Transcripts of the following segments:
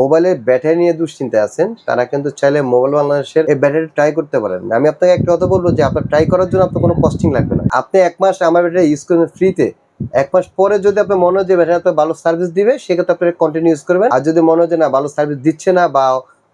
মোবাইলের ব্যাটারি নিয়ে দুশ্চিন্তায় আছেন, তারা কিন্তু চাইলে মোবাইল বাংলাদেশের এই ব্যাটারি ট্রাই করতে পারেন। আমি আপনাকে একটা কথা বলব যে, আপনার ট্রাই করার জন্য আপনার কোনো কস্টিং লাগবে না। আপনি এক মাস আমার ব্যাটারি ইউজ করবেন ফ্রিতে এক মাস পরে যদি আপনার মনে হয় যে ব্যাটারি আপনার ভালো সার্ভিস দিবে, সেক্ষেত্রে আপনি কন্টিনিউ ইউজ করবেন। আর যদি মনে হয় যে না, ভালো সার্ভিস দিচ্ছে না বা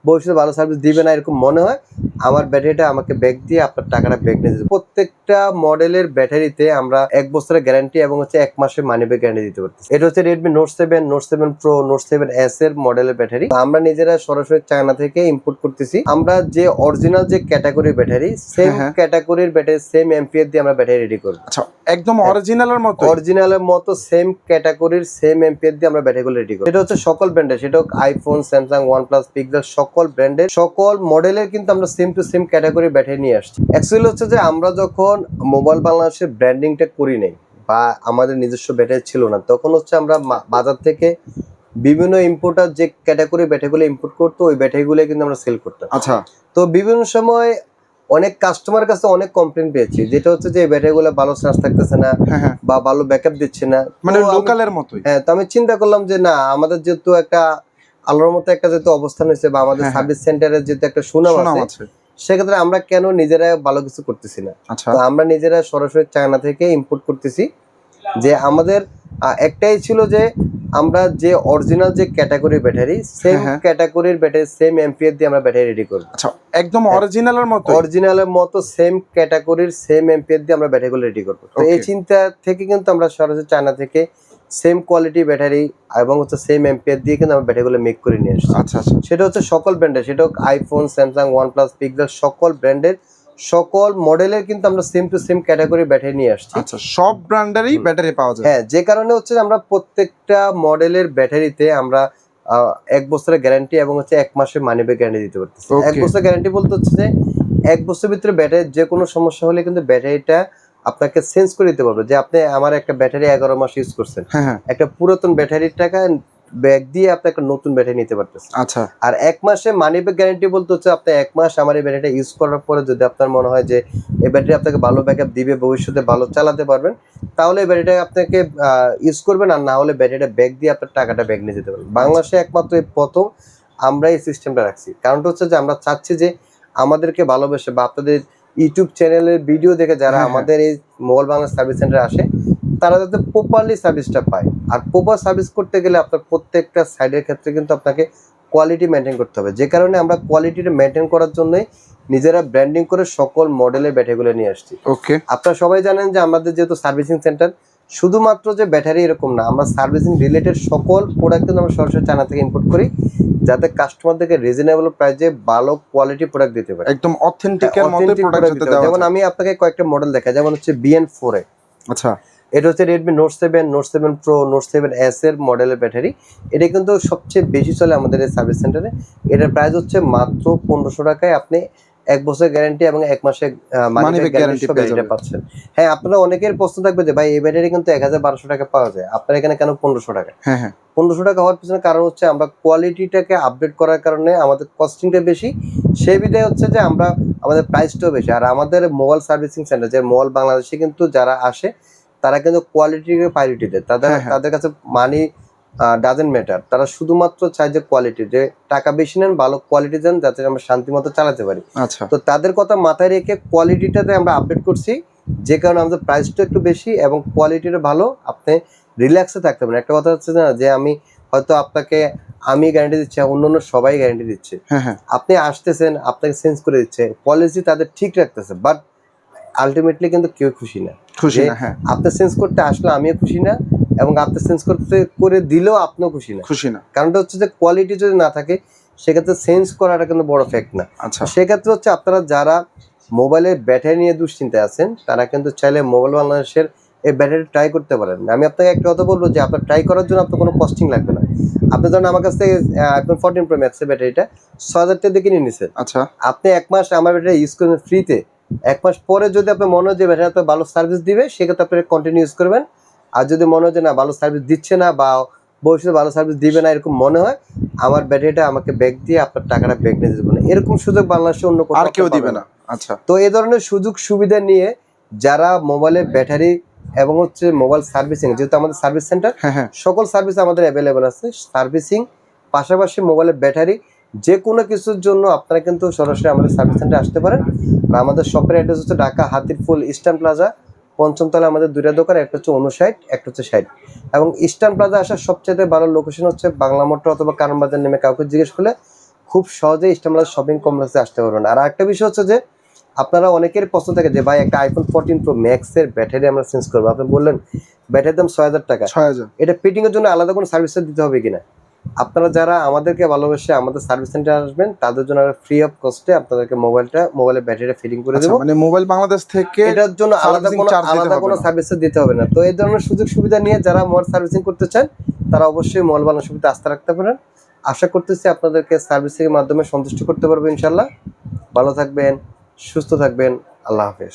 ভবিষ্যতে ভালো সার্ভিস দিবে না এরকম মনে হয় আমার ব্যাটারিটা আমাকে ব্যাগ দিয়ে আপনার টাকাটা ব্যাগ নিয়ে দিতে প্রত্যেকটা মডেলের ব্যাটারিতে আমরা এক বছরের গ্যারান্টি এবং হচ্ছে এক মাসের মানি ব্যাগ গ্যারান্টি দিতে পারতেছি। এটা হচ্ছে Redmi note seven note seven pro note seven S এর মডেলের ব্যাটারি। আমরা নিজেরা সরাসরি চায়না থেকে ইম্পোর্ট করতেছি। আমরা যে অরিজিনাল যে ক্যাটাগরি ব্যাটারি সেম হ্যাঁ, হ্যাঁ। ক্যাটাগরির ব্যাটারি সেম এমপিএর দিয়ে আমরা ব্যাটারি রেডি করব। আচ্ছা একদম অরিজিনালের মতো অরিজিনালের মতো সেম ক্যাটাগরির সেম এমপিএর দিয়ে আমরা ব্যাটারিগুলো রেডি করি এটা হচ্ছে সকল ব্র্যান্ডের সেটা হোক আইফোন স্যামসাং ওয়ানপ্লাস পিক্সেল সকল ব্র্যান্ডের সকল মডেলের কিন্তু আমরা same to same category battery নিয়ে আসছি। অ্যাকচুয়ালি হচ্ছে যে আমরা যখন মোবাইল বাংলাদেশের ব্র্যান্ডিংটা করি নাই বা আমাদের নিজস্ব ব্যাটারি ছিল না তখন হচ্ছে আমরা বাজার থেকে বিভিন্ন ইম্পোর্টার যে ক্যাটাগরি ব্যাটারিগুলো ইম্পোর্ট করতো ওই ব্যাটারিগুলো কিন্তু আমরা সেল করতাম। আচ্ছা। তো বিভিন্ন সময় অনেক কাস্টমার কাছে অনেক কমপ্লেন পেয়েছি যেটা হচ্ছে যে এই ব্যাটারিগুলো ভালো চার্জ থাকতেছে না হ্যাঁ হ্যাঁ। বা ভালো ব্যাকআপ দিচ্ছে না। মানে লোকালের মতোই। হ্যাঁ তো আমি চিন্তা করলাম যে না আমাদের যেহেতু একটা আল্লাহর মতো একটা যেহেতু অবস্থান হয়েছে বা আমাদের হ্যাঁ, হ্যাঁ। সার্ভিস সেন্টারের যেহেতু একটা সুনাম আছে সেক্ষেত্রে আমরা কেন নিজেরা ভালো কিছু করতেছি না আচ্ছা তো আমরা নিজেরা সরাসরি চায়না থেকে ইম্পোর্ট করতেছি যে আমাদের একটাই ছিল যে আমরা যে অরিজিনাল যে ক্যাটাগরি ব্যাটারি সেম হ্যাঁ। ক্যাটাগরির ব্যাটারি সেম এমপিএর দিয়ে আমরা ব্যাটারি রেডি করব আচ্ছা একদম হ্যাঁ। অরিজিনালের মতো অরিজিনালের মতো সেম ক্যাটাগরির সেম এমপিএর দিয়ে আমরা ব্যাটারিগুলো রেডি করব তো এই. চিন্তা থেকে কিন্তু আমরা সরাসরি চায়না থেকে সেম কোয়ালিটি ব্যাটারি এবং হচ্ছে সেম এমপিএর দিয়ে কিন্তু আমরা ব্যাটারিগুলো মেক করে নিয়ে আসছি। আচ্ছা আচ্ছা। সেটা হচ্ছে সকল ব্র্যান্ডের সেটা হোক আইফোন স্যামসাং ওয়ানপ্লাস পিক্সেল সকল ব্র্যান্ডের সকল মডেলের কিন্তু আমরা same to same category battery নিয়ে আসছি। আচ্ছা সব ব্র্যান্ডেরই ব্যাটারি পাওয়া যায়। হ্যাঁ যে কারণে হচ্ছে আমরা প্রত্যেকটা মডেলের ব্যাটারিতে আমরা এক বছরের গ্যারান্টি এবং হচ্ছে এক মাসের মানি ব্যাগ গ্যারান্টি দিতে পারতেছি। এক বছর গ্যারান্টি বলতে হচ্ছে যে এক বছরের ভিতরে ব্যাটারির যে কোনো সমস্যা হলে কিন্তু ব্যাটারিটা আপনাকে চেঞ্জ করে দিতে পারবে যে আপনি আমার একটা ব্যাটারি এগারো মাস ইউজ করছেন। হ্যাঁ হ্যাঁ। একটা পুরাতন ব্যাটারির টাকা ব্যাগ দিয়ে আপনি একটা নতুন ব্যাটারি নিতে পারতেছেন। আচ্ছা। আর এক মাসে মানি ব্যাগ গ্যারান্টি বলতে হচ্ছে আপনি এক মাস আমার এই ব্যাটারিটা ইউজ করার পরে যদি আপনার মনে হয় যে এই ব্যাটারি আপনাকে ভালো ব্যাকআপ দিবে ভবিষ্যতে ভালো চালাতে পারবেন তাহলে এই ব্যাটারিটা আপনাকে ইউজ করবেন আর না হলে ব্যাটারিটা ব্যাগ দিয়ে আপনার টাকাটা ব্যাগ নিয়ে যেতে পারবেন। বাংলাদেশে একমাত্র এই প্রথম আমরা এই সিস্টেমটা রাখছি। কারণটা হচ্ছে যে আমরা চাচ্ছি যে আমাদেরকে ভালোবেসে বা আপনাদের ইউটিউব চ্যানেলের ভিডিও দেখে যারা হ্যাঁ, হ্যাঁ। আমাদের এই মোবাইল বাংলা সার্ভিস সেন্টারে আসে তারা যাতে প্রপারলি সার্ভিসটা পায়। আর প্রপার সার্ভিস করতে গেলে আপনার প্রত্যেকটা সাইডের ক্ষেত্রে কিন্তু আপনাকে কোয়ালিটি মেনটেন করতে হবে। যে কারণে আমরা কোয়ালিটিটা মেনটেন করার জন্যই নিজেরা ব্র্যান্ডিং করে সকল মডেলের ব্যাটারিগুলো নিয়ে আসছি। ওকে। আপনারা সবাই জানেন যে আমাদের যেহেতু সার্ভিসিং সেন্টার শুধুমাত্র যে ব্যাটারি এরকম না আমরা সার্ভিসিং রিলেটেড সকল প্রোডাক্ট কিন্তু আমরা সরাসরি চায়না থেকে ইম্পোর্ট করি। যাতে কাস্টমারদেরকে রিজনেবল প্রাইসে ভালো কোয়ালিটি প্রোডাক্ট দিতে পারে। একদম অথেন্টিকের মতো Authentic প্রোডাক্ট দিতে যাতে যেমন আমি আপনাকে কয়েকটা মডেল দেখাই যেমন হচ্ছে বিএন ফোর এ। আচ্ছা। এটা হচ্ছে Redmi note seven note seven pro note seven S এর মডেলের ব্যাটারি এটা কিন্তু সবচেয়ে বেশি চলে আমাদের এই সার্ভিস সেন্টারে এটার প্রাইস হচ্ছে মাত্র পনেরোশো টাকায় আপনি এক বছর গ্যারান্টি এবং এক মাসের Money মানি back গ্যারান্টি পাচ্ছেন। হ্যাঁ আপনারা অনেকের প্রশ্ন থাকবে যে ভাই এই ব্যাটারি কিন্তু এক হাজার বারোশো টাকা পাওয়া যায়। আপনার এখানে কেন পনেরোশো টাকা? হ্যাঁ হ্যাঁ। পনেরোশো টাকা হওয়ার পিছনে কারণ হচ্ছে আমরা কোয়ালিটিটাকে আপডেট করার কারণে আমাদের কস্টিংটা বেশি। সেই বিধায় হচ্ছে যে আমরা আমাদের প্রাইসটাও বেশি। আর আমাদের মোবাইল সার্ভিসিং সেন্টার যে মোবাইল বাংলাদেশে কিন্তু যারা আসে তারা কিন্তু কোয়ালিটিকে প্রায়োরিটি দেয়। তাদের হ্যাঁ, হ্যাঁ। তাদের কাছে মানি ডাজেন্ট ম্যাটার তারা শুধুমাত্র চায় যে কোয়ালিটি যে টাকা বেশি নেন ভালো কোয়ালিটি দেন যাতে আমরা শান্তি মতো চালাতে পারি। আচ্ছা। তো তাদের কথা মাথায় রেখে কোয়ালিটিটাতে আমরা আপডেট করছি। যে কারণে আমাদের প্রাইসটা একটু বেশি এবং কোয়ালিটিটা ভালো আপনি রিল্যাক্সে থাকতে পারেন। একটা কথা হচ্ছে না যে আমি হয়তো আপনাকে আমি গ্যারান্টি দিচ্ছি অন্য অন্য সবাই গ্যারান্টি দিচ্ছে। হ্যাঁ হ্যাঁ। আপনি আসতেছেন আপনাকে চেঞ্জ করে দিচ্ছে। পলিসি তাদের ঠিক রাখতেছে বাট আলটিমেটলি কিন্তু কেউ খুশি না। খুশি না হ্যাঁ। আপনি চেঞ্জ করতে আসলে আমিও খুশি না এবং আপনি চেঞ্জ করতে করে দিলেও আপনিও খুশি না। খুশি না। কারণটা হচ্ছে যে কোয়ালিটি যদি না থাকে সেক্ষেত্রে চেঞ্জ করাটা কিন্তু বড় ফ্যাক্ট না। আচ্ছা। সেক্ষেত্রে হচ্ছে আপনারা যারা মোবাইলের ব্যাটারি নিয়ে দুশ্চিন্তায় আছেন তারা কিন্তু চাইলে মোবাইল বাংলাদেশের এই ব্যাটারি ট্রাই করতে পারেন। আমি আপনাকে একটা কথা বলব যে আপনার ট্রাই করার জন্য আপনার কোনো কস্টিং লাগবে না। আপনি ধরেন আমার কাছ থেকে আইফোন ফোরটিন প্রো ম্যাক্সের ব্যাটারিটা ছ হাজার টাকা কিনে নিছেন। আচ্ছা। আপনি এক মাস আমার ব্যাটারি ইউজ করবেন ফ্রিতে এক মাস পরে যদি আপনার মনে হয় যে ব্যাটারি আপনার ভালো সার্ভিস দিবে সেক্ষেত্রে আপনি কন্টিনিউ ইউজ করবেন। আর যদি মনে হয় যে না ভালো সার্ভিস দিচ্ছে না বা ভবিষ্যতে ভালো সার্ভিস দিবে না এরকম মনে হয় আমার ব্যাটারিটা আমাকে ব্যাগ দিয়ে আপনার টাকাটা ব্যাগ নিয়ে দেবেন এরকম সুযোগ বাংলাদেশে অন্য আর কেউ দিবে না। আচ্ছা। তো এই ধরনের সুযোগ সুবিধা নিয়ে যারা মোবাইলের ব্যাটারি এবং হচ্ছে মোবাইল সার্ভিসিং যেহেতু আমাদের সার্ভিস সেন্টার হ্যাঁ হ্যাঁ। সকল সার্ভিস আমাদের অ্যাভেলেবেল আছে। সার্ভিসিং পাশাপাশি মোবাইলের ব্যাটারি যে কোনো কিছুর জন্য আপনারা কিন্তু সরাসরি আমাদের সার্ভিস সেন্টারে আসতে পারেন। আর আমাদের শপের অ্যাড্রেস হচ্ছে ঢাকা হাতিরপুল ইস্টার্ন প্লাজা পঞ্চম তলায় আমাদের দুইটা দোকান একটা হচ্ছে উনষাট একটা হচ্ছে ষাট। এবং ইস্টার্ন প্লাজা আসার সবচেয়ে ভালো লোকেশন হচ্ছে বাংলা মোটর অথবা কারণ বাজার নেমে কাউকে জিজ্ঞেস করলে খুব সহজেই ইস্টার্ন প্লাজা শপিং কমপ্লেক্সে আসতে পারবেন। আর একটা বিষয় হচ্ছে যে আপনারা অনেকের পছন্দ থাকে যে ভাই একটা আইফোন ফোরটিন প্রো ম্যাক্সের ব্যাটারি আমরা চেঞ্জ করব? আপনি বললেন ব্যাটারির দাম ছয় হাজার টাকা। ছয় হাজার। এটা ফিটিংয়ের জন্য আলাদা কোনো সার্ভিস দিতে হবে কিনা? আপনারা যারা আমাদেরকে ভালোবেসে আমাদের সার্ভিস সেন্টারে আসবেন তাদের জন্য আমরা ফ্রি অফ কস্টে আপনাদেরকে মোবাইলটা মোবাইলের ব্যাটারিটা ফিটিং করে আচ্ছা, দেবো। মানে মোবাইল বাংলাদেশ থেকে এটার জন্য আলাদা কোনো আলাদা কোনো। সার্ভিস দিতে হবে না। তো এই ধরনের সুযোগ সুবিধা নিয়ে যারা মোবাইল সার্ভিসিং করতে চান তারা অবশ্যই মোবাইল বানানোর সুবিধা আস্থা রাখতে পারেন। আশা করতেছি আপনাদেরকে সার্ভিসিং এর মাধ্যমে সন্তুষ্ট করতে পারব ইনশাল্লাহ ভালো থাকবেন সুস্থ থাকবেন। আল্লাহ হাফেজ।